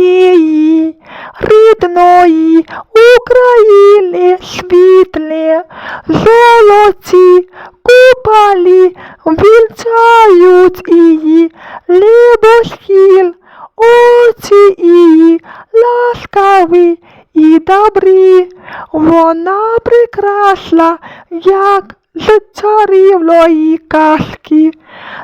моєї рідної України світлі, золоті купалі вінчають її лебосхіл, очі її ласкаві і добрі, вона прекрасна, як з чарівної казки.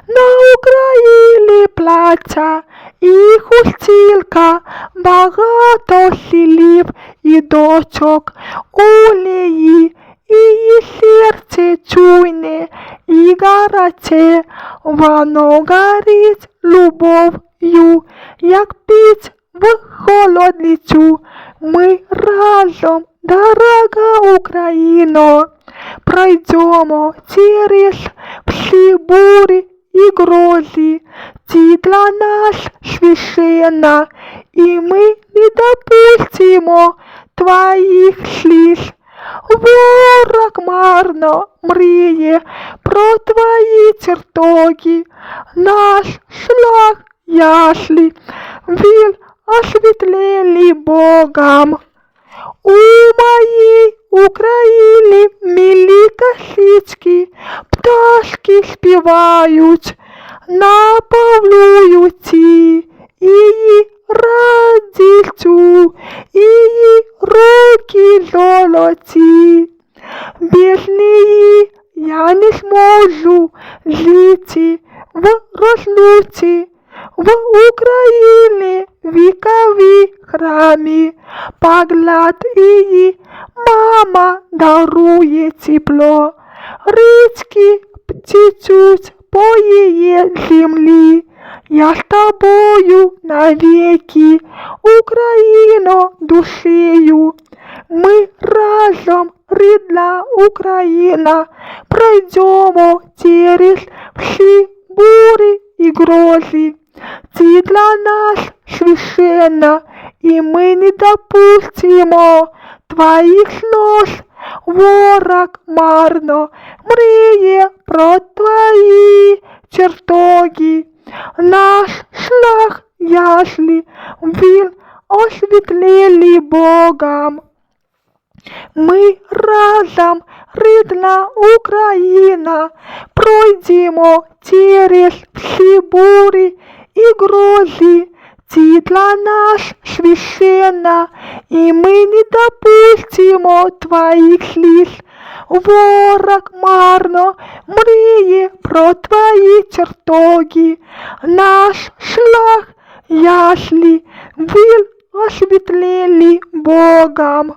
На Україні плача і хустілка, багато сілів і дочок у неї, її серце чуйне і гаряче, воно горить любов'ю, як піч в холодницю. Ми разом, дорога Україно, пройдемо через всі бурі і грози. Ти для нас священна, і ми не допустимо твоїх сліз. Ворог марно мріє про твої чертоги, наш шлях яслі, він освітлені Богом. У моїй Україні милі косички, пташки співають, наповнюють Золоті. Без неї я не зможу жити в розлуці, в Україні вікові храмі, погляд її, мама дарує тепло, річки птичуть по її землі. Я з тобою навіки, Україно, душею. Ми разом, рідна Україна, пройдемо через всі бурі і грози. Ти для нас священна, і ми не допустимо твоїх сльоз. Ворог марно мріє про твої чертоги. Наш шлях яслі, він освітлені Богом. Ми разом, рідна Україна, пройдемо через всі бурі і грози. Ти для нас священна, і ми не допустимо твоїх сліз. Ворог марно мріє про твої чертоги. Наш шлях яслі, він освітлені Богом.